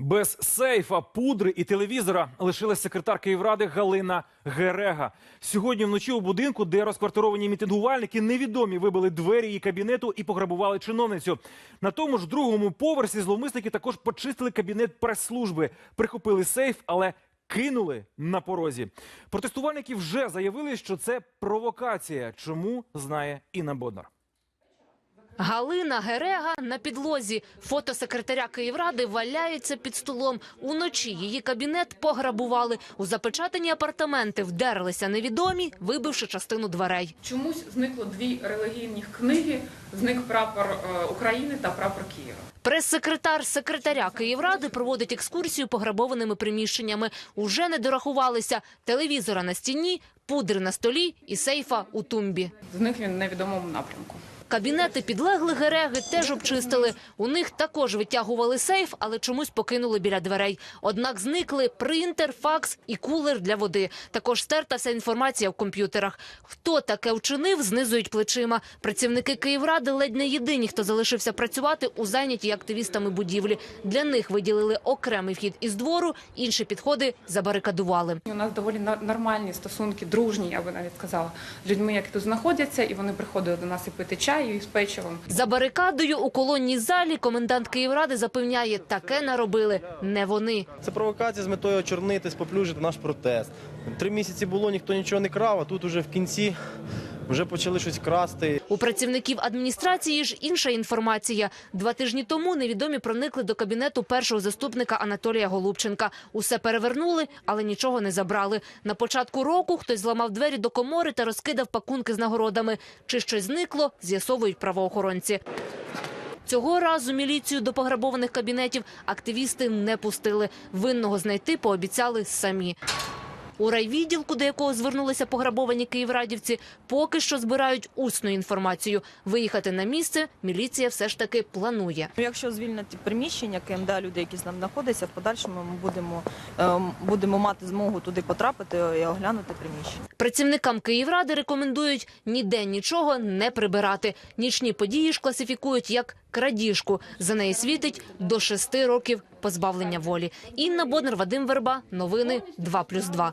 Без сейфа, пудри і телевізора лишилась секретар Київради Галина Герега. Сьогодні вночі у будинку, де розквартировані мітингувальники, невідомі вибили двері її кабінету і пограбували чиновницю. На тому ж другому поверсі зловмисники також почистили кабінет прес-служби, прихопили сейф, але кинули на порозі. Протестувальники вже заявили, що це провокація. Чому знає Інна Боднар. Галина Герега на підлозі. Фото секретаря Київради валяється під столом. Уночі її кабінет пограбували. У запечатані апартаменти вдерлися невідомі, вибивши частину дверей. Чомусь зникло дві релігійні книги. Зник прапор е, України та прапор Києва. Прес-секретар секретаря Київради проводить екскурсію пограбованими приміщеннями. Уже не дорахувалися телевізора на стіні, пудри на столі і сейфа у тумбі. Зник він в невідомому напрямку. Кабінети підлеглих Гереги теж обчистили. У них також витягували сейф, але чомусь покинули біля дверей. Однак зникли принтер, факс і кулер для води. Також стерта вся інформація в комп'ютерах. Хто таке вчинив, знизують плечима. Працівники Київради ледь не єдині, хто залишився працювати у зайнятій активістами будівлі. Для них виділили окремий вхід із двору, інші підходи забарикадували. У нас доволі нормальні стосунки, дружні, я би навіть сказала, з людьми, які тут знаходяться, і вони приходили до нас і пити чай і з печивом. За барикадою у колонній залі комендант Київради запевняє, таке наробили не вони. Це провокація з метою очорнити, споплюжити наш протест. Три місяці було, ніхто нічого не крав, а тут уже в кінці вже почали щось красти. У працівників адміністрації ж інша інформація. Два тижні тому невідомі проникли до кабінету першого заступника Анатолія Голубченка. Усе перевернули, але нічого не забрали. На початку року хтось зламав двері до комори та розкидав пакунки з нагородами. Чи щось зникло, з'ясовують правоохоронці. Цього разу міліцію до пограбованих кабінетів активісти не пустили. Винного знайти пообіцяли самі. У райвідділку, до якого звернулися пограбовані київрадівці, поки що збирають усну інформацію. Виїхати на місце міліція все ж таки планує. Ну, Якщо звільнять приміщення КМДА, люди, які там знаходяться, в подальшому ми будемо, ем, будемо мати змогу туди потрапити і оглянути приміщення. Працівникам Київради рекомендують ніде нічого не прибирати. Нічні події ж класифікують як крадіжку. За неї світить до шести років позбавлення волі. Інна Боднар, Вадим Верба. Новини 2+,2.